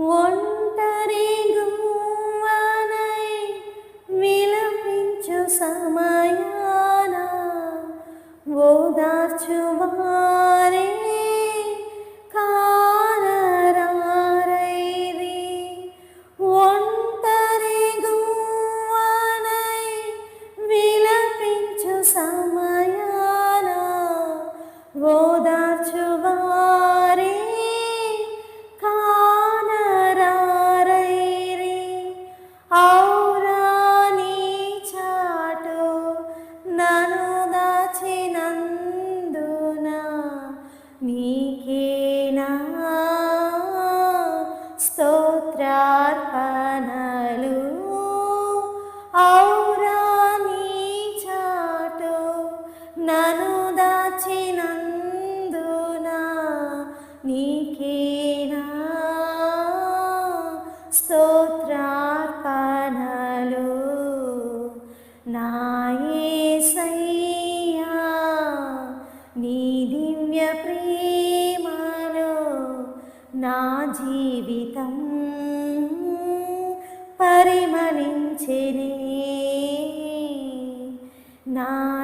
ఒంటరి గువ్వనై విలపించు సమయాన. ఓదార్చు వారే కానరారైరి. ఒంటరి గువ్వనై విలపించు సమయాన. ఓదార్చు నను దాచినందున నీకేనా? స్తోత్రార్పణలు నాయసయ్యా నీ దివ్య ప్రేమలో నా జీవితం పరిమళించెనే. నా